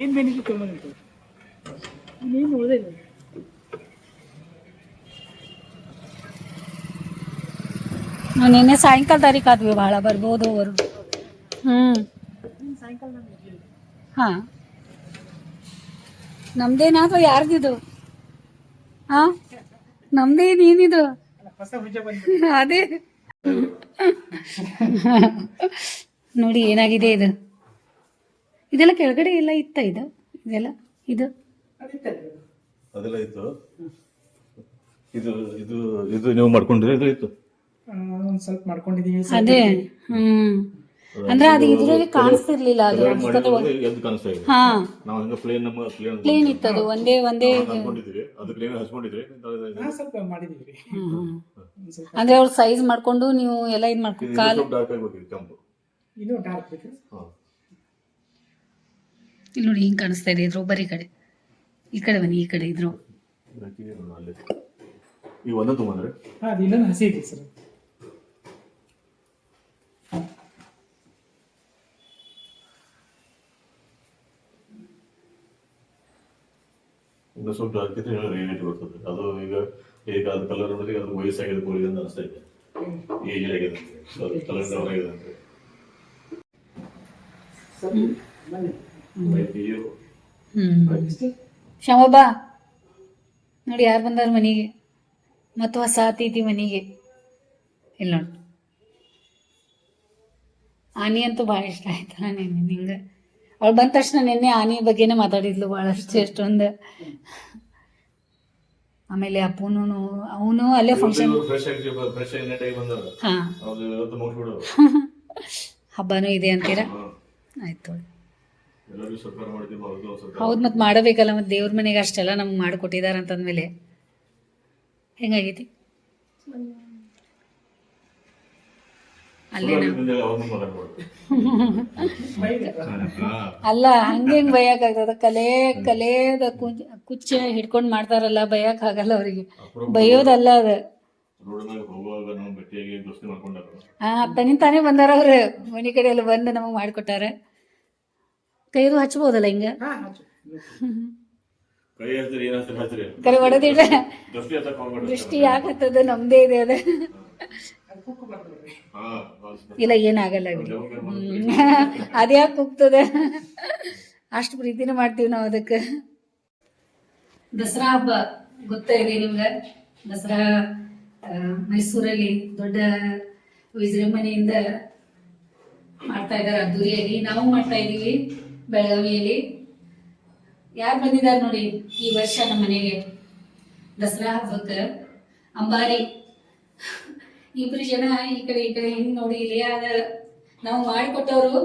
ಏನು ಬೆನಿಫಿಟ್ ತಗೊಂಡು ನೀನು ಉಳಿದಿಲ್ಲ ನಾವು ನಿನ್ನೆ ಸಾಯಂಕಾಲ ತಾರೀಕು ಆದ್ವಿ ಭಾಳ ಬರ್ಬೋದು ಅವರು. ಹ್ಞೂ ಹಾಂ. ನಮ್ದೇನಾದ್ರು ಯಾರ್ದಿದು? ಹಾ? ನಮ್ದೇ ನೀನಿದು? ಹೊಸ ಹುಜ್ಜ ಬಂದು ಅದೇ. ನೋಡಿ ಏನಾಗಿದೆ ಇದು? ಇದೆಲ್ಲ ಕೆಳಗಡೆ ಎಲ್ಲ ಇತ್ತ ಇದು? ಇದೆಲ್ಲ? ಇದು? ಅದೆಲ್ಲ ಇತ್ತು. ಇದು ಇದು ಇದು ನೀವು ಮಾಡ್ಕೊಂಡ್ರಿ ಇದು ಇತ್ತು. ಒಂದು ಸ್ವಲ್ಪ ಮಾಡ್ಕೊಂಡಿದೀವಿ ಅದೇ ಹ್ಮ್. ಅಂದ್ರೆ ಅದು ಇದ್ರಾಗೆ ಕಾಣಿಸ್ತಿರ್ಲಿಲ್ಲ ಅದು ಎದ್ದು ಕಾಣಿಸ್ತಾ ಇದೆ. ಹಾ. ನಾವು ಹಂಗ ಪ್ಲೇನ್ ನಮ್ಮ ಪ್ಲೇನ್ ಪ್ಲೇನ್ ಇತ್ತದು ಒಂದೇ ಒಂದೇ ಹಚ್ಕೊಂಡಿದ್ವಿ ಅದು ಪ್ಲೇನ್ ಹಚ್ಕೊಂಡಿದ್ರಿ ಹಾಂ ಸ್ವಲ್ಪ ಮಾಡಿದೀವಿ. ರೀ ಹ್ಮ್. ಒಂದು ಸ್ವಲ್ಪ. ಅಂದ್ರೆ ಅವ್ರು ಸೈಜ್ ಮಾಡ್ಕೊಂಡು ನೀವು ಎಲ್ಲ ಇದ್ ಮಾಡ್ಕೊಂಡು ಕಾಲು ಡಾರ್ಕ್ ಆಗಿ ಕೆಂಪು. ಇದು ಡಾರ್ಕ್ ಬೇಕು? ಹಾ. ಇಲ್ಲಿ ನೋಡಿ ಹಿಂಗೆ ಕಾಣಿಸ್ತಾ ಇದೆ ಇದ್ರ ಬರೀ ಕಡೆ. ಈ ಕಡೆ ಬನ್ನಿ ಈ ಕಡೆ ಇದ್ರು. ಈ ಒಂದೇ ತೊಗೊಂಡ್ರೆ ಹಾಂ ಅದು ಇನ್ನೊಂದು ಹಸಿ ಐತಿ ಸರ್. ಇನ್ನು ಸ್ವಲ್ಪ ಡಾರ್ಕ್ ಇದ್ರೆ ರೇಟ್ ಬರ್ತದೆ. ಅದು ಈಗ ಈಗ ಅದು ಕಲರ್ ನೋಡಿದ್ರೆ ಅದು ವಯಸ್ಸಾಗಿದೆ ಕೋಳಿ ಅಂತ ಅನಿಸ್ತಾ ಇದೆ. ಏಜ್ ಆಗಿದೆ ಕಲರ್ ಡೌನ್ ಆಗಿದೆ ಅಂತ. ಶ್ಯಾಮಬ್ಬಾ ನೋಡಿ ಯಾರು ಬಂದಾರ ಮನೆಗೆ. ಮತ್ತು ಹೊಸ ಅತಿಥಿ ಮನೆಗೆ. ಇಲ್ಲ ನೋಡಿ. ಆನಿ ಅಂತೂ ಭಾಳ ಇಷ್ಟ ಆಯ್ತಲ್ಲ ನಿನ್ನೆ ನಿಂಗೆ ಅವಳು ಬಂದ ತಕ್ಷಣ ನಿನ್ನೆ ಆನಿ ಬಗ್ಗೆನೇ ಮಾತಾಡಿದ್ಲು ಭಾಳಷ್ಟು ಎಷ್ಟೊಂದು. ಆಮೇಲೆ ಅಪ್ಪನು ಅವನು ಅಲ್ಲೇ ಫಂಕ್ಷನ್ ಹಾಂ. ಹಬ್ಬನೂ ಇದೆ ಅಂತೀರಾ? ಆಯ್ತು. ಹೌದು ಮತ್ತೆ ಮಾಡಬೇಕಲ್ಲ ಮತ್ತೆ ದೇವ್ರ ಮನೆಗೆ ಅಷ್ಟೆಲ್ಲ ನಮ್ಗೆ ಮಾಡಿಕೊಟ್ಟಿದ್ದಾರೆ ಅಂತಂದ್ಮೇಲೆ. ಹೆಂಗಾಗೈತಿ? ಅಲ್ಲೇ ನಾವು ಮುಂದೆ ಅವ್ರನ್ನೂ ಮಾತಾಡ್ಬಾರ್ದು. ಹಾ ಅಲ್ಲ ಹಂಗೆ ಹೆಂಗ್ ಬೈಯಕ್ ಆಗ್ತದ ಕಲೆ ಕಲೆದ ಕುಚ್ ಕುಚ್ಚ ಹಿಡ್ಕೊಂಡ್ ಮಾಡ್ತಾರಲ್ಲ ಬಯಕ್ ಆಗಲ್ಲ ಅವ್ರಿಗೆ ಬೈಯೋದಲ್ಲ ಅದ. ರೋಡ್ನಾಗ ಹೋಗುವಾಗ ನಾವು ಭೇಟಿಯಾಗಿ ದೋಸ್ತಿ ಮಾಡ್ಕೊಂಡಾರ ಹಾ ತನಿನ್ ತಾನೇ ಬಂದಾರ ಅವ್ರು. ಮನೆ ಕಡೆ ಎಲ್ಲ ಬಂದು ನಮಗೆ ಮಾಡಿಕೊಟ್ಟಾರ. ಕೈದು ಹಚ್ಬೋದಲ್ಲ ಹಿಂಗ? ಕರೆ ದೃಷ್ಟಿ ಯಾಕತ್ತದ ನಮ್ದೇ ಇದೆ ಅದ. ಇಲ್ಲ ಏನಾಗಲ್ಲ ಅದ್ಯಾಕೆ ಹೋಗ್ತದ ಅಷ್ಟು ಪ್ರೀತಿನೂ ಮಾಡ್ತೀವಿ ನಾವು ಅದಕ್ಕೆ. ದಸರಾ ಹಬ್ಬ ಗೊತ್ತಾ ಇದೆ ನಿಮ್ಗೆ? ದಸರಾ ಮೈಸೂರಲ್ಲಿ ದೊಡ್ಡ ವಿಜೃಂಭಣೆಯಿಂದ ಮಾಡ್ತಾ ಇದ್ದಾರೆ ಅದ್ದೂರಿಯಲ್ಲಿ. ನಾವು ಮಾಡ್ತಾ ಇದೀವಿ ಬೆಳಗಾವಿಯಲ್ಲಿ. ಯಾರು ಬಂದಿದ್ದಾರೆ ನೋಡಿ ಈ ವರ್ಷ ನಮ್ಮ ಮನೆಗೆ. ದಸರಾ ಹಬ್ಬಕ್ಕೆ. ಅಂಬಾರಿ. ಇಬ್ರು ಜನ ಈ ಕಡೆ ಈ ಕಡೆ ಹಿಂಗ್ ನೋಡಿ ಇಲ್ಲಿ ಆದ ನಾವು ಮಾಡಿಕೊಟ್ಟವರು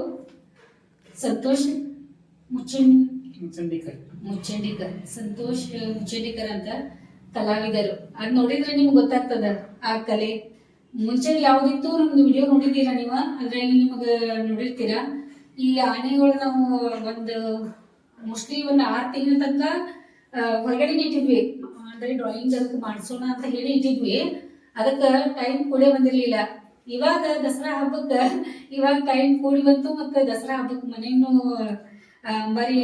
ಸಂತೋಷ್ ಮುಚ್ಚಂಡಿಕರ್. ಚಂಡೀಕರ್ ಮುಚ್ಚಂಡಿಕರ್. ಸಂತೋಷ್ ಮುಚ್ಚಂಡಿಕರ್ ಅಂತ ಕಲಾವಿದರು. ಅದ್ ನೋಡಿದ್ರೆ ನಿಮ್ಗೆ ಗೊತ್ತಾಗ್ತದ? ಆ ಕಲೆ. ಮುಂಚೆ ಯಾವ್ದಿತ್ತು ನಮ್ದು ವಿಡಿಯೋ ನೋಡಿದ್ದೀರಾ ನೀವು? ಅದ್ರಲ್ಲಿ ನಿಮಗೆ ನೋಡಿರ್ತೀರಾ? ಈ ಆನೆಗಳು ನಾವು ಒಂದು ಮೋಸ್ಟ್ಲಿ ಒಂದು ಆರು ತಿಂಗಳ ತನಕ ಹೊರಗಡೆ ಇಟ್ಟಿದ್ವಿ ಅಂದ್ರೆ ಡ್ರಾಯಿಂಗ್ ಅದಕ್ಕೆ ಮಾಡಿಸೋಣ ಅಂತ ಹೇಳಿ ಇಟ್ಟಿದ್ವಿ. ಅದಕ್ಕೆ ಟೈಮ್ ಕೂಡೇ ಬಂದಿರ್ಲಿಲ್ಲ. ಇವಾಗ ದಸರಾ ಹಬ್ಬಕ್ಕೆ, ಇವಾಗ ಟೈಮ್ ಕೂಡಿ ಬಂತು ಮತ್ತೆ ದಸರಾ ಹಬ್ಬಕ್ಕೆ ಮನೆಯನ್ನು ಬರೀ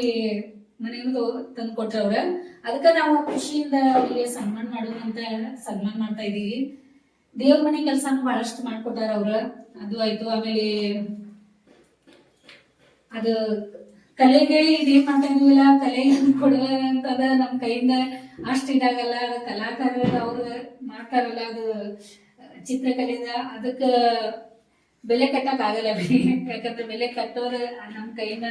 ಮನೆಯನ್ನು ತಂದು ಕೊಟ್ರವ್ರ. ಅದಕ್ಕೆ ನಾವು ಖುಷಿಯಿಂದ ಅವರಿಗೆ ಸನ್ಮಾನ ಮಾಡೋಣ ಅಂತ ಸನ್ಮಾನ ಮಾಡ್ತಾ ಇದೀವಿ. ದೇವ್ರ ಮನೆ ಕೆಲಸ ಬಹಳಷ್ಟು ಮಾಡ್ಕೊಟ್ಟಾರ ಅವ್ರ ಅದು ಆಯ್ತು. ಆಮೇಲೆ ಅದು ಕಲೆಗೆ ಇದೇನ್ ಮಾಡ್ತಾ ಇದೀವಲ್ಲ? ಕಲೆ ಕೊಡುವ ಅಂತದ ನಮ್ಮ ಕೈಯಿಂದ ಅಷ್ಟು ಇದಾಗಲ್ಲ. ಅದು ಕಲಾಕಾರರು ಅವ್ರು ಮಾಡ್ತಾರಲ್ಲ ಅದು, ಚಿತ್ರಕಲೆಯಿಂದ. ಅದಕ್ಕೆ ಬೆಲೆ ಕಟ್ಟಕ್ ಆಗಲ್ಲ ಯಾಕಂದ್ರೆ ಬೆಲೆ ಕಟ್ಟೋರು ನಮ್ಮ ಕೈಯಿಂದ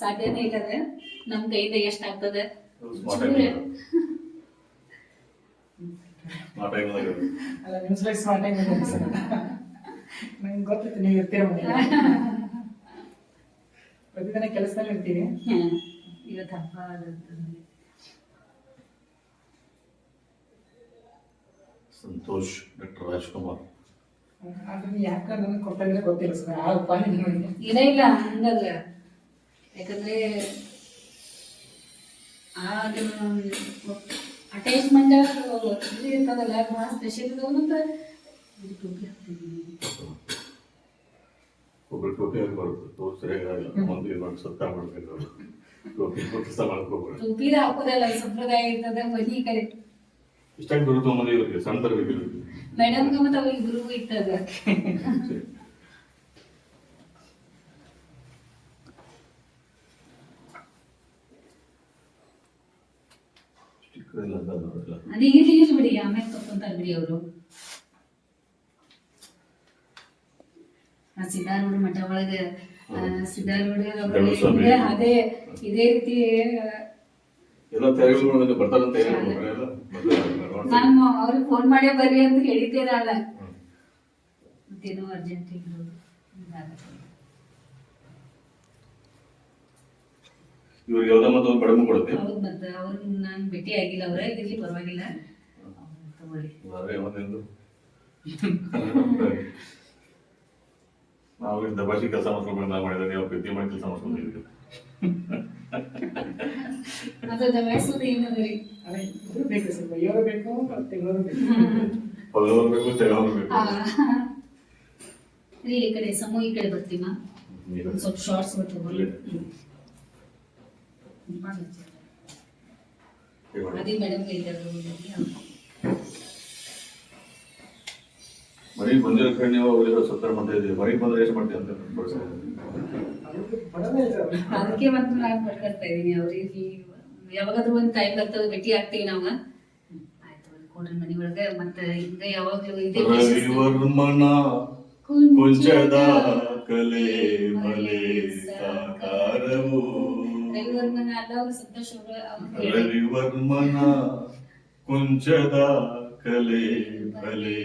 ಸಾಧ್ಯನೇ ಇಲ್ಲ ನಮ್ ನಮ್ಮ ಕೈಯಿಂದ ಎಷ್ಟಾಗ್ತದೆ? ನಂಗೆ ಗೊತ್ತಿತ್ತು ನೀವು ಇರ್ತೀರ ಪ್ರತಿದಿನ ಕೆಲಸದಲ್ಲಿ ಇರ್ತೀರಿ. ಇವತ್ತು ಹಬ್ಬ ಸಂತೋಷ್ ಡಾಕ್ಟರ್ ರಾಜ್ಕುಮಾರ್. ಅದನ್ನ ಯಾಕೆ ನನಗೆ ಕೊಟ್ಟಿದ್ರೆ ಗೊತ್ತಿಲ್ಲ ಸರ್. ಆ ಉಪಾಯ ಇಲ್ಲ ಇಲ್ಲ ಹಂಗಲ್ಲ. ಯಾಕಂದ್ರೆ ಅಟ್ಯಾಚ್ಮೆಂಟ್ ಇದು ಇರ್ತದಲ್ಲ ಭಾಳ ಸ್ಪೆಷಲ್ ಒಂದೊಂದು ಒಬ್ರು ಟೋಪಿ ಹಾಕ್ಬಾರ್ದು. ಟೋಪಿ ಸರಿಯಾಗಿ ಒಂದು ಸತ್ತ ಮಾಡ್ಬೇಕು. ಟೋಪಿ ಕೆಲಸ ಮಾಡ್ಕೋಬಾರ್ದು ಟೋಪಿದ ಹಾಕೋದಲ್ಲ ಸಂಪ್ರದಾಯ ಇರ್ತದೆ ಮನಿ ಕಡೆ. ಇಷ್ಟಾಗಿ ಬರುತ್ತೆ ಮನೆ ಇವ್ರಿಗೆ ಸಣ್ಣ ತರಬೇಕು ಮೇಡಮ್ಗೆ ಮತ್ತೆ ಅವ್ರಿಗೆ ಇಬ್ರಿಗೂ ಇರ್ತದ ಸರಿ. ಸ್ಟಿಕ್ಕರ್ ಎಲ್ಲ ಅದ ಇರ್ಲಿ ಬಿಡಿ ಆಮೇಲೆ ತಕ್ಕೊಂತಾರೆ ಬಿಡಿ ಅವರು. ಸಿದ್ಧಾರೂಢ ಮಠ ಒಳಗ ಸಿದ್ಧಾರೂಢ ಅದೇ ಇದೇ ರೀತಿ. ನಾನು ಅವ್ರಿಗೆ ಫೋನ್ ಮಾಡೇ ಬರ್ರಿ ಅಂತ ಹೇಳಿದ್ದೇನಲ್ಲ ಮತ್ತೇನೋ ಅರ್ಜೆಂಟ್ ಇದ್ರು ಇವ್ರಿಗೆ ಯಾವ್ದೋ ಮತ್ತೆ ಒಂದು ಬಡಮು ಕೊಡುತ್ತೆ. ಹೌದು ಮತ್ತೆ ಅವ್ರನ್ನ ನಾನು ಭೇಟಿ ಆಗಿಲ್ಲ ಅವರೇ ಇಲ್ಲಿ ಪರವಾಗಿಲ್ಲ. ತಗೊಳ್ಳಿ. ಅದೇ ಒಂದೊಂದು ನಾವು ಇಲ್ಲಿ ದಬಾಶಿ ಕೆಲಸ ಮಾಡ್ಕೊಂಡು ನಾವು ಮಾಡಿದ್ರೆ ನೀವು ಪ್ರೀತಿ ಮಾಡಿ ಕೆಲಸ ಮಾಡ್ಕೊಂಡಿದ್ದೀವಿ ಅದು ಏನದ್ರಿ ಅದೇ ಬೇಕು ಸ್ವಲ್ಪ ಬೇಕು ಬೇಕು. ಬೇಕು ರೀ ಈ ಕಡೆ ಸಮೂಹ ಈ ಕಡೆ ಬರ್ತೀಮ ಸ್ವಲ್ಪ ಶಾರ್ಟ್ಸ್ ತಗೊಳ್ಳಿ ಮನೆಗೆ ಬಂದಿರೋ ಕಡೆ ನೀವು ಸತ್ತರ ಮಾಡ್ತಾ ಇದ್ದೀವಿ ಮನೆಗೆ ಬಂದ್ರೆ ಎಷ್ಟು ಮಾಡ್ತೀವಿ ಅಂತ ಅದಕ್ಕೆ ಮತ್ತೆ ನಾನು ಇದೀನಿ ಅವ್ರಿಗೆ ಯಾವಾಗಾದ್ರೂ ಒಂದ್ ಟೈಮ್ ಬರ್ತದೆ ಭೇಟಿ ಆಗ್ತೀವಿ ನಾವು. ಆಯ್ತು ಕೊಡ್ರಿ ಮತ್ತೆ ಹಿಂದೆ ಯಾವಾಗ್ಲೂ ಇದೇ ರವಿವರ್ಮನ ಕುಂಚದ ಕಲೆ ಮಲೆ ಸಾಕಾರವು. ರವಿವರ್ಮನ ಕುಂಚದ ಕಲೆ ಬಲೆ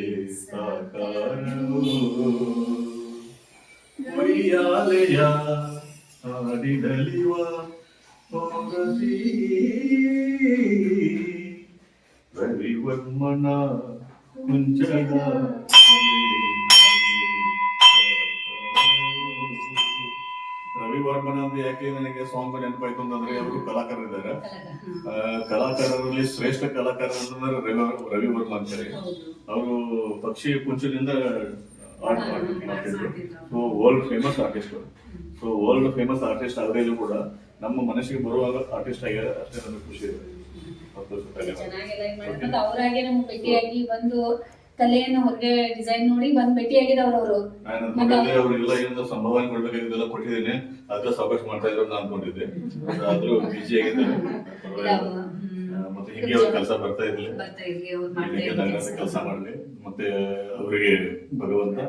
ಒಯ್ಯಾಲೆಯ ಹಾಡಿದಲಿವ ರವಿವರ್ಮನ ಕುಂಚದ ರವಿವರ್ಮನ ಅಂದ್ರೆ ಯಾಕೆ ನನಗೆ ಸಾಂಗ್ ನೆನಪಾಯ್ತು ಅಂತಂದ್ರೆ ಅವರು ಕಲಾಕಾರರಿದ್ದಾರೆ ಕಲಾಕಾರರಲ್ಲಿ ಶ್ರೇಷ್ಠ ಕಲಾಕಾರ ಅಂತಂದ್ರೆ ರವಿ ರವಿವರ್ಮ ಅಂತಾರೆ ಅವರು ಪಕ್ಷಿ ಕುಂಚದಿಂದ. So world famous artist so world famous artist ಆಗದೇಲೂ ಕೂಡ ನಮ್ಮ ಮನಸ್ಸಿಗೆ ಬರುವಾಗ ಆರ್ಟಿಸ್ಟ್ ಆಗ್ಯಾರ ಅಷ್ಟೇ ನನಗೆ ಖುಷಿ ಇದೆ ಕಲೆಯನ್ನು ಹೊರಗೆ ಡಿಸೈನ್ ನೋಡಿ ಬಂದ್ ಭೇಟಿ ಆಗಿದವ್ರು ಅವರು. ನಾನು ಅನ್ಕೊಂಡಿದ್ದೆ ಅವ್ರಿಗೆಲ್ಲ ಏನಾದ್ರು ಸಂಭಾವನೆ ಕೊಡ್ಬೇಕಾಗಿದ್ದೆಲ್ಲ ಕೊಟ್ಟಿದ್ದೀನಿ. ಅದ್ರ ಮಾಡ್ತಾ ಇದ್ರು ಅಂತ ಅನ್ಕೊಂಡಿದ್ದೆ. ಆದ್ರೂ ಬಿಜಿ ಆಗಿದ್ದಾರೆ. ಪರವಾಗಿಲ್ಲ. ಆ, ಮತ್ತೆ ಹಿಂಗೆ ಅವ್ರ ಕೆಲಸ ಬರ್ತಾ ಇರ್ಲಿ. ಬರ್ತಾ ಇರ್ಲಿ ಅವ್ರು ಮಾಡ್ತಾ ಇರ್ಲಿ ಕೆಲಸ. ಮಾಡಲಿ. ಮತ್ತೆ ಅವರಿಗೆ ಭಗವಂತ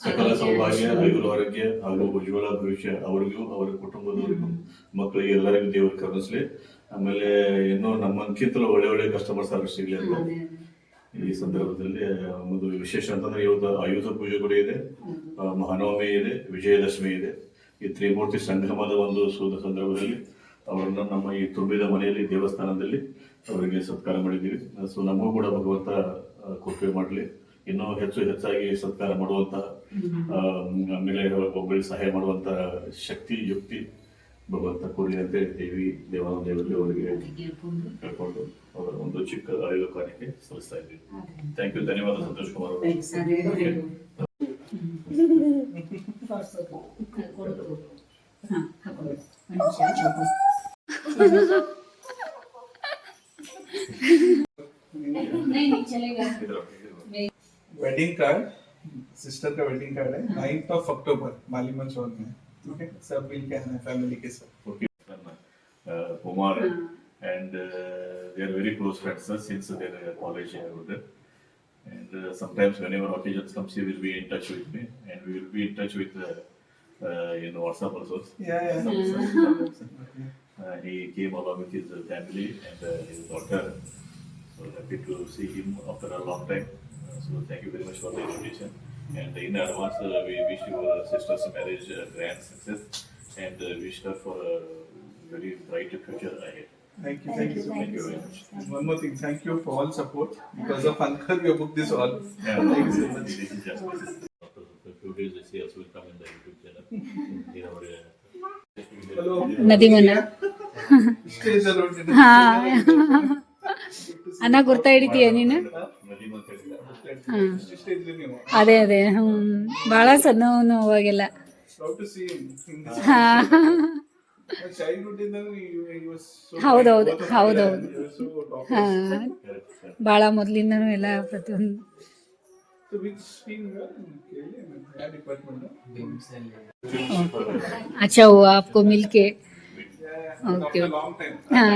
ಸಕಲ ಸೌಭಾಗ್ಯ ಆರೋಗ್ಯ ಹಾಗೂ ಉಜ್ವಲ ಭವಿಷ್ಯ ಅವರಿಗೂ ಅವರ ಕುಟುಂಬದವರಿಗೂ ಮಕ್ಕಳಿಗೆ ಎಲ್ಲರಿಗೂ ದೇವರು ಕರುಣಿಸ್ಲಿ. ಆಮೇಲೆ ಇನ್ನೂ ನಮ್ಮಕ್ಕಿಂತಲೂ ಒಳ್ಳೆ ಒಳ್ಳೆ ಕಸ್ಟಮರ್ ಸರ್ವಿಸ್ ಸಿಗ್ಲಿ ಅಂತ. ಅದೇ, ಈ ಸಂದರ್ಭದಲ್ಲಿ ಒಂದು ವಿಶೇಷ ಅಂತಂದ್ರೆ ಇವತ್ತು ಆಯುಧ ಪೂಜೆ ಕೂಡ ಇದೆ. ಮಹಾನವಮಿ ಇದೆ ವಿಜಯದಶಮಿ ಇದೆ. ಈ ತ್ರಿಮೂರ್ತಿ ಸಂಗಮದ ಒಂದು ಸೂದ ಸಂದರ್ಭದಲ್ಲಿ ಅವರನ್ನು ನಮ್ಮ ಈ ತುಂಬಿದ ಮನೆಯಲ್ಲಿ ದೇವಸ್ಥಾನದಲ್ಲಿ ಅವರಿಗೆ ಸತ್ಕಾರ ಮಾಡಿದ್ದೀವಿ. ಸೊ ನಮಗೂ ಕೂಡ ಭಗವಂತ ಕೃಪೆ ಮಾಡಲಿ. ಇನ್ನೂ ಹೆಚ್ಚು ಹೆಚ್ಚಾಗಿ ಸತ್ಕಾರ ಮಾಡುವಂತಹ ಆಮೇಲೆ ಒಬ್ಬರಿಗೆ ಸಹಾಯ ಮಾಡುವಂತಹ ಶಕ್ತಿ ಯುಕ್ತಿ ಭಗವಂತ ಕೊಡಲಿ ಅಂತ ದೇವಿ ದೇವಾನ ದೇವರಲ್ಲಿ ಅವರಿಗೆ ಅದೇ ಕೇಳ್ಕೊಂಡು ಕರ್ಕೊಂಡು ಅವರ ಒಂದು ಚಿಕ್ಕ ಆಯುಧ ಕಾಣಿಕೆ ಸಲ್ಲಿಸ್ತಾ ಇದ್ದೀವಿ ಅದೇ. ಥ್ಯಾಂಕ್ ಯು ಧನ್ಯವಾದ ಸಂತೋಷ್ ಕುಮಾರ್ ಅವರು Thanks. ಅದೇ, ಅದೇ. ಹ್ಮ್. ತೋರ್ಸೋದು. ಅದು ಕೊಡೋದು. ಹಾ, ಹಾಕೊಳ್ಳಿ. ಒಂದ್ ನಿಮಿಷ. नहीं नहीं चलेगा मैं- वेडिंग कार्ड सिस्टर का वेडिंग कार्ड है नाइन्थ ऑफ अक्टूबर मालीमा चौक में Okay, sub will can uh, family ke. Okay, uh, uh, and uh, they are very close friends sir. since their college year. And uh, sometimes whenever occasions comes, he will be in touch with me, and we will be in touch with uh, uh, in WhatsApp also. Yeah, yeah. Mm. Uh, he came along with his family and uh, his daughter. So happy to see him after a long time. Uh, so thank you very much for the invitation. And in advance, uh, we wish your sister's marriage uh, grand success and uh, wish her for a very bright future ahead. Thank you, thank you so Thank much. you very much. And one more thing, thank you for all support. Because of Ankar, we have booked this all. Yeah, Thank you so much. This is just after a few days, I see also will come in the YouTube channel. In our, uh, Hello. ನದಿಮನ Stage around. ಹಾ ಅನ್ನ ಗುರ್ತಾ ಹಿಡಿತೀಯ ನೀನು ನದೀಮ್ ಅಂತ ಹೇಳಿಲ್ಲ. Stage ನೀವು. ಅದೇ ಅದೇ ಹ್ಮ್ ಭಾಳ ಸಣ್ಣವನು ಅವಾಗೆಲ್ಲ Proud to see him in this ಹಾ My childhood ಇಂದನೂ he he was so ಹೌದೌದು, both of them ಹೌದೌದು. they were so talkers. ಹಾ Correct, correct. ಭಾಳ ಮೊದಲಿಂದನೂ ಎಲ್ಲ ಪ್ರತಿಯೊಂದು So which team you are in KLE? I mean, क्या department? अच्छा हुआ आपको मिलके Yeah, Okay. after a long time. हाँ.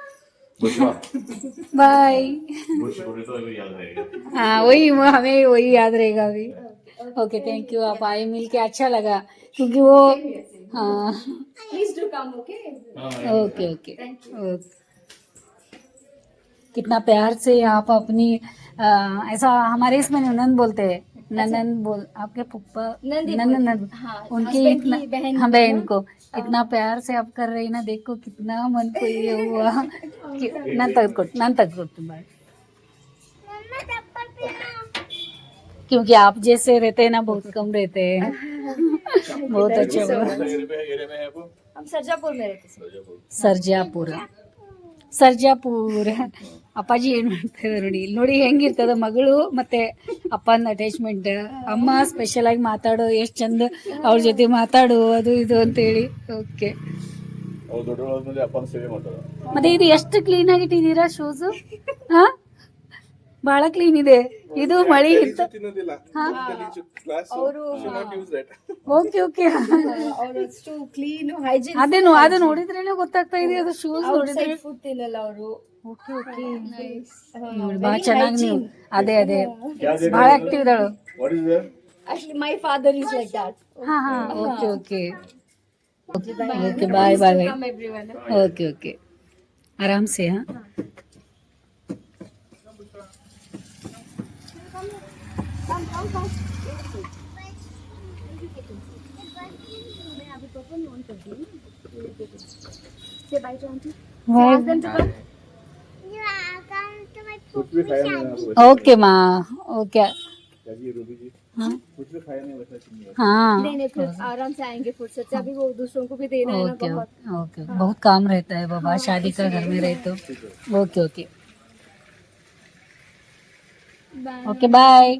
बाय। Bush बोले तो अभी याद रहेगा. हाँ वही हमें वही याद रहेगा अभी। ओके थैंक यू आप आए मिल के अच्छा लगा क्योंकि वो हाँ. ओके ओके ओके कितना प्यार से आप अपनी अ, ऐसा हमारे इसमें ननन बोलते हैं। ननन बोल आपके पुप्पा ननन नन हाँ, उनकी इतना बहन हाँ बहन को। इतना प्यार से आप कर रही ना देखो कितना मन को ये हुआ। कि नन तक को नन तक को तुम्हारे क्योंकि आप जैसे रहते हैं ना बहुत कम रहते हैं। बहुत अच्छे हम सरजापुर में रहते हैं? सरजापुर। ಸರ್ಜಾಪುರ. ಅಪ್ಪಾಜಿ ಏನ್ ಮಾಡ್ತಾರೆ ನೋಡಿ. ಇಲ್ಲಿ ನೋಡಿ ಹೆಂಗಿರ್ತದ ಮಗಳು ಮತ್ತೆ ಅಪ್ಪನ ಅಟ್ಯಾಚ್ಮೆಂಟ್ ಅಮ್ಮ ಸ್ಪೆಷಲ್ ಆಗಿ ಮಾತಾಡೋ ಎಷ್ಟು ಚಂದ ಅವ್ರ ಜೊತೆ ಮಾತಾಡು ಅದು ಇದು ಅಂತೇಳಿ. ಓಕೆ ಅಪ್ಪನ ಸೇವೆ ಮಾಡ್ತಾರೆ. ಮತ್ತೆ ಇದು ಎಷ್ಟು ಕ್ಲೀನ್ ಆಗಿ ಇಟ್ಟಿದ್ದೀರಾ ಶೂಸ್ ಹಾ? ಬಹಳ ಕ್ಲೀನ್ ಇದೆ. ಇದು ಮಳಿ ಇತ್ತು ಓಕೆ ಓಕೆ ಅದೇನು ಅದು ನೋಡಿದ್ರೇನೆ ಗೊತ್ತಾಗ್ತಾ ಇದೆ. ಅದು ಶೂಸ್ ನೋಡಿದ್ರೆ ಅವರು. ಚೆನ್ನಾಗಿ ಅದೇ ಅದೇ. ಬಹಳ active ಇದಳು my father is like that ಹಾ ಹಾ. Okay okay okay bye bye okay okay ಆರಾಮ್ಸೆ ಹಾ Come, come, come. Say bye to auntie. Ask them to come. Okay माँ ओके हाँ। आराम से आएँगे बहुत ओके बहुत काम रहता है बाबा हाँ, शादी का घर में रहे तो। ओके ओके ओके बाय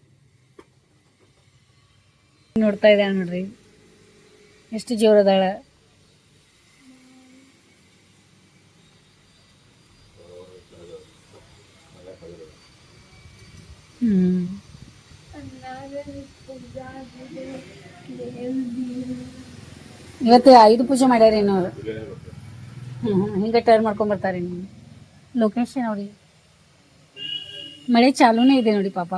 ನೋಡ್ತಾ ಇದ್ದಾಳೆ ನೋಡ್ರಿ. ಎಷ್ಟು ಜೋರದಾಳ ಇವತ್ತು ಐದು ಪೂಜೆ ಮಾಡ್ಯಾರೇನು ಅವ್ರು. ಹ್ಮ್. ಹಿಂಗೆ ಟರ್ನ್ ಮಾಡ್ಕೊಂಡ್ ಬರ್ತಾರೆ ನೀವು ಲೊಕೇಶನ್ ನೋಡಿ. ಮಳೆ ಚಾಲೂನೇ ಇದೆ ನೋಡಿ ಪಾಪ.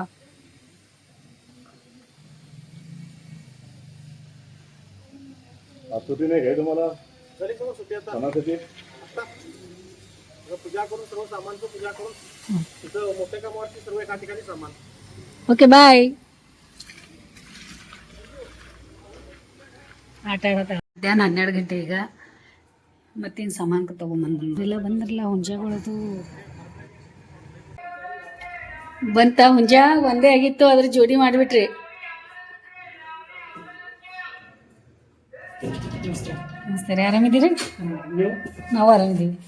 आज सुट्टी नाही घ्याय तुम्हाला सणासाठी पूजा करून सर्व सामानचं पूजा करून तिथं मोठ्या कामावरती सर्व एका ठिकाणी सामान ಓಕೆ ಬಾಯ್ ಆಟ ಆಡತ್ತ ಮಧ್ಯಾಹ್ನ ಹನ್ನೆರಡು ಗಂಟೆ ಈಗ ಮತ್ತೇನು ಸಾಮಾನು ತಗೊಂಬಂದ್ರು ಎಲ್ಲ ಬಂದ್ರಲ್ಲ ಹುಂಜಾಗಳದು ಬಂತ ಹುಂಜ ಒಂದೇ ಆಗಿತ್ತು ಅದ್ರ ಜೋಡಿ ಮಾಡಿಬಿಟ್ರಿ ನಮಸ್ತೆ. ರೀ. ಆರಾಮಿದ್ದೀರಿ? ನಾವು ಆರಾಮಿದ್ದೀವಿ.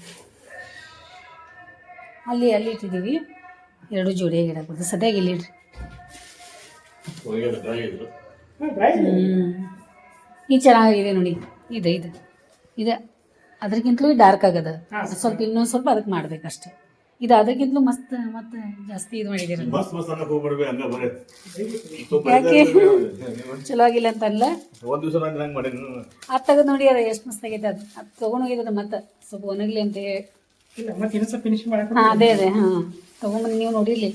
ಅಲ್ಲಿ ಅಲ್ಲಿ ಇಟ್ಟಿದ್ದೀವಿ. ಎರಡು ಜೋಡಿ ಇಡಕ್ಕೆ ಸದ್ಯಾಗ ಇಲ್ಲಿ ಇಡ್ರಿ? ಈ ಡ್ರೈ ಹ್ಮ್. ಇದು. ಚೆನ್ನಾಗಿದೆ ನೋಡಿ. ಇದೆ ಇದೆ. ಇದೆ. ಅದಕ್ಕಿಂತಲೂ ಡಾರ್ಕ್ ಆಗದ. ಸ್ವಲ್ಪ ಇನ್ನೊಂದು ಸ್ವಲ್ಪ ಅದಕ್ಕೆ ಮಾಡ್ಬೇಕಷ್ಟೆ. ಇದು ಅದಕ್ಕಿಂತಲೂ ಮಸ್ತ್ ಮತ್ತೆ ಜಾಸ್ತಿ ಇದು ಮಾಡಿದೀರ ಮಸ್ತ್ ಮಸ್ತ್ ಅನ್ನಕ್ಕೆ ಹೋಗ್ಬಿಡ್ಬೇ ಹಂಗ ಬರೇ. ಯಾಕೆ? ಚಲೋ ಆಗಿಲ್ಲ ಅಂತಲ್ಲ? ಅಲ್ಲ ದಿವಸ ನಾನು ಹಂಗೆ ಮಾಡೀನಿ ಅದು ತೆಗೆದು ನೋಡಿ ಅದು ಎಷ್ಟು ಮಸ್ತ್ ಆಗೈತೆ ಅದು. ಅದು ತೊಗೊಂಡೋಗಿದ್ದು ಮತ್ತೆ. ಸ್ವಲ್ಪ ಒಣಗ್ಲಿ ಅಂತ ಹೇಳಿ. ಇಲ್ಲ ಮತ್ತೆ ಇನ್ನೊಂದು ಸ್ವಲ್ಪ ಫಿನಿಶಿಂಗ್ ಮಾಡಕ್ಕೆ ಹಾಂ ಅದೇ ಅದೇ ಹಾಂ. ತೊಗೊಂಬಂದು ನೀವು ನೋಡಿರ್ಲಿ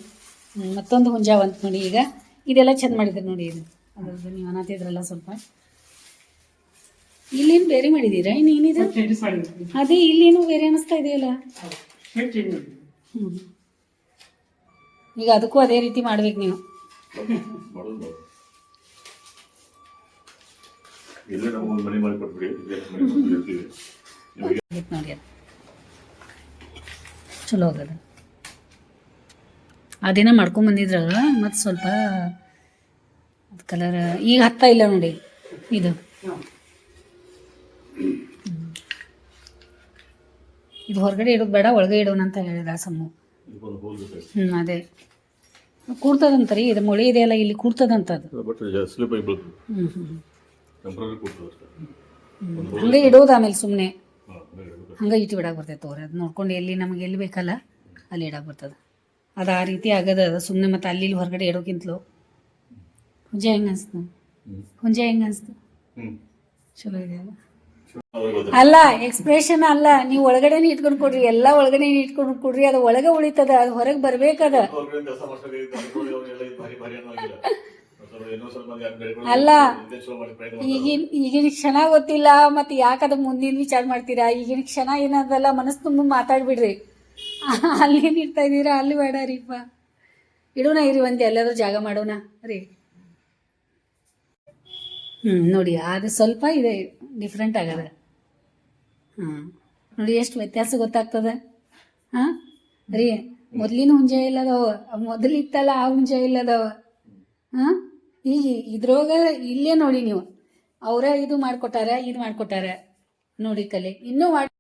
ಮತ್ತೊಂದು ಹುಂಜಾವ ಅಂತ ನೋಡಿ ಈಗ. ಇದೆಲ್ಲ ಚೆಂದ ಮಾಡಿದ್ರು ನೋಡಿ ಇದು. ಅದ್ರದ್ದು ನೀವು ಅನ್ನತ್ತಿದ್ರಲ್ಲ ಸ್ವಲ್ಪ. ಇಲ್ಲೇನು ಬೇರೆ ಮಾಡಿದ್ದೀರಾ? ಇನ್ನೇನಿದೆ ಅದೇ ಇಲ್ಲೇನು ಬೇರೆ ಅನಿಸ್ತಾ ಇದೆಯಲ್ಲ? ಹ್ಞೂ ಈಗ ಅದಕ್ಕೂ ಅದೇ ರೀತಿ ಮಾಡ್ಬೇಕು ನೀವು. ನೋಡಿ ಚಲೋ ಆಗದ. ದಿನ ಮಾಡ್ಕೊಂಡ್ ಬಂದಿದ್ರಲ್ಲ ಮತ್ತು ಸ್ವಲ್ಪ ಕಲರ್ ಈಗ ಹತ್ತಾ ಇಲ್ಲ ನೋಡಿ. ಇದು. ಇದು ಹೊರಗಡೆ ಇಡೋದು ಬೇಡ ಒಳಗೆ ಇಡೋಣ ಅಂತ ಹೇಳಿದ ಸಮ್ಮು. ಹ್ಞೂ ಅದೇ. ಕೂರ್ತದಂತ ರೀ ಇದು ಮೊಳೆ ಇದೆಯಲ್ಲ ಇಲ್ಲಿ ಕೂಡ್ತದಂತ ಅದು ಹ್ಞೂ ಹ್ಞೂ ಹಂಗೆ ಇಡೋದು ಆಮೇಲೆ ಸುಮ್ಮನೆ ಹಂಗೆ ಇಟ್ಟು ಬಿಡಕ್ಕೆ ಬರ್ತೈತೆ ತೋರಿ. ಅದು ನೋಡ್ಕೊಂಡು ಎಲ್ಲಿ ನಮಗೆ ಎಲ್ಲಿ ಬೇಕಲ್ಲ ಅಲ್ಲಿ ಇಡಕ್ಕೆ ಬರ್ತದೆ. ಅದು ಆ ರೀತಿ ಆಗದ ಅದು ಸುಮ್ಮನೆ ಮತ್ತು ಅಲ್ಲಿ ಇಲ್ಲಿ ಹೊರಗಡೆ ಇಡೋಕ್ಕಿಂತಲೂ. ಹುಂಜೆ ಹೆಂಗೆ ಅನಿಸ್ತು. ಹುಂಜೆ ಹೆಂಗೆ ಅನಿಸ್ತು? ಚಲೋ ಇದೆ ಅಲ್ಲ. ಅಲ್ಲ ಎಕ್ಸ್ಪ್ರೆಷನ್ ಅಲ್ಲ. ನೀವು ಒಳಗಡೆ ಇಟ್ಕೊಂಡು ಕೊಡ್ರಿ ಎಲ್ಲ ಒಳಗಡೆ ಇಟ್ಕೊಂಡು ಕೊಡ್ರಿ ಅದು ಒಳಗೆ ಉಳಿತದ ಅದು ಹೊರಗೆ ಬರ್ಬೇಕದ. ಅಲ್ಲ. ಈಗಿನ ಈಗಿನ ಕ್ಷಣ ಗೊತ್ತಿಲ್ಲ ಮತ್ತೆ ಯಾಕದ ಅದು ಮುಂದಿನ ವಿಚಾರ ಮಾಡ್ತೀರಾ? ಈಗಿನ ಕ್ಷಣ ಏನದಲ್ಲ ಮನಸ್ಸು ತುಂಬ ಮಾತಾಡ್ಬಿಡ್ರಿ. ಅಲ್ಲೇನು ಇಡ್ತಾ ಇದ್ದೀರಾ? ಅಲ್ಲಿ ಬೇಡ ರೀಪ್ಪ ಇಡೋಣ ಇರಿ ಒಂದು ಎಲ್ಲಾದ್ರೂ ಜಾಗ ಮಾಡೋಣ. ರೀ. ಹ್ಮ್ ನೋಡಿ ಅದು ಸ್ವಲ್ಪ ಇದೆ. ಡಿಫ್ರೆಂಟ್ ಆಗದ. ಹಾಂ ನೋಡಿ ಎಷ್ಟು ವ್ಯತ್ಯಾಸ ಗೊತ್ತಾಗ್ತದ? ಹಾಂ? ರೀ ಮೊದಲಿನ ಹುಂಜೆ ಇಲ್ಲದವ ಮೊದಲು ಇತ್ತಲ್ಲ ಆ ಹುಂಜೆ ಇಲ್ಲದವ. ಹಾಂ? ಈಗ ಇದ್ರೊಳಗೆ ಇಲ್ಲೇ ನೋಡಿ ನೀವು. ಅವರ ಇದು ಮಾಡ್ಕೊಟ್ಟಾರ ಇದು ಮಾಡ್ಕೊಟ್ಟಾರ. ನೋಡಿ ಕಲೆ. ಇನ್ನೂ ಮಾಡಿ